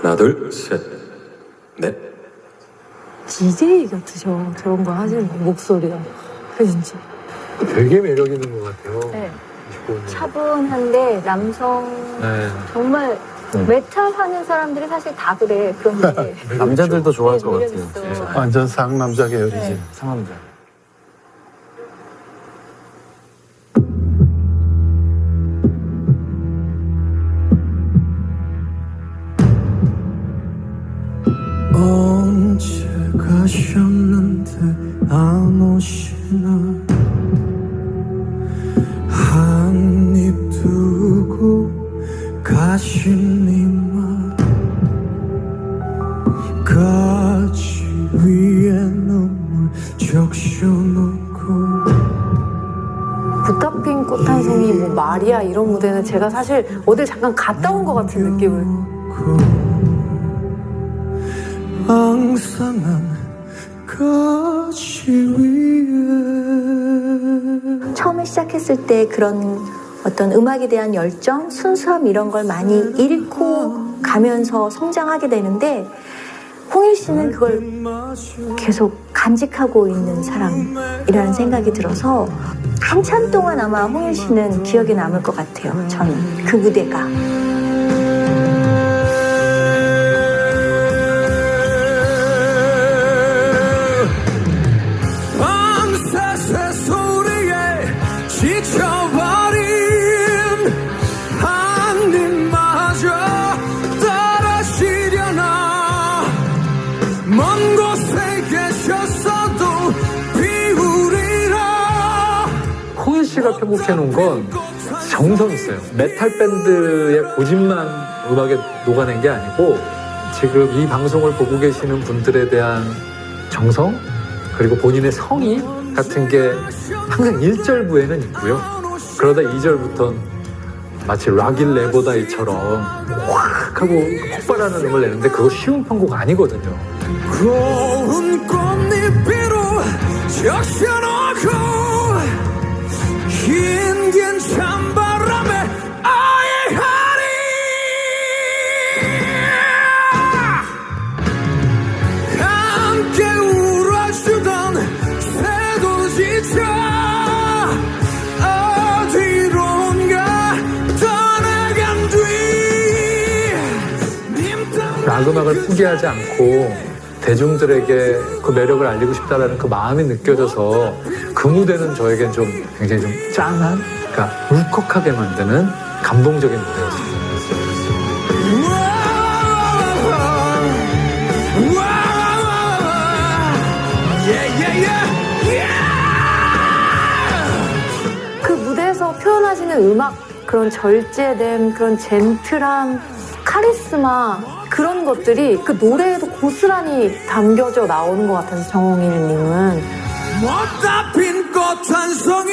하나, 둘, 셋, 넷. DJ 같으셔. 저런 거 하시는 거, 목소리가. 그지? 되게 매력 있는 것 같아요. 네. 29년. 차분한데 남성 네. 정말 네. 메탈 하는 사람들이 사실 다 그래. 그런데 남자들도 좋아할 것 매력 같아요. 있어. 완전 상남자 계열이지. 네. 상남자. 가셨는데 안 오시나? 한 입 두고 가시니만 가지 위에 눈물 적셔놓고. 부탁핀 꽃 한 송이, 뭐, 마리아 이런 무대는 제가 사실 어딜 잠깐 갔다 온 것 같은 느낌을. 가시 위에 처음에 시작했을 때 그런 어떤 음악에 대한 열정, 순수함 이런 걸 많이 잃고 가면서 성장하게 되는데 홍일 씨는 그걸 계속 간직하고 있는 사람이라는 생각이 들어서 한참 동안 아마 홍일 씨는 기억에 남을 것 같아요. 저는 그 무대가. 씨가 편곡해 놓은 건 정성 있어요. 메탈 밴드의 고집만 음악에 녹아낸 게 아니고 지금 이 방송을 보고 계시는 분들에 대한 정성 그리고 본인의 성의 같은 게 항상 1절부에는 있고요. 그러다 2절부터는 마치 락일 레보다이처럼 확 하고 폭발하는 음을 내는데 그거 쉬운 편곡 아니거든요. 고운 꽃잎으로 뒤락 음악을 포기하지 않고 대중들에게 그 매력을 알리고 싶다라는 그 마음이 느껴져서 그 무대는 저에겐 좀 굉장히 좀 짠한, 그러니까 울컥하게 만드는 감동적인 무대였어요. 그 무대에서 표현하시는 음악, 그런 절제됨, 그런 젠틀함, 카리스마, 그런 것들이 그 노래에도 고스란히 담겨져 나오는 것 같아서 정홍일님은. 못다 핀꽃 한 송이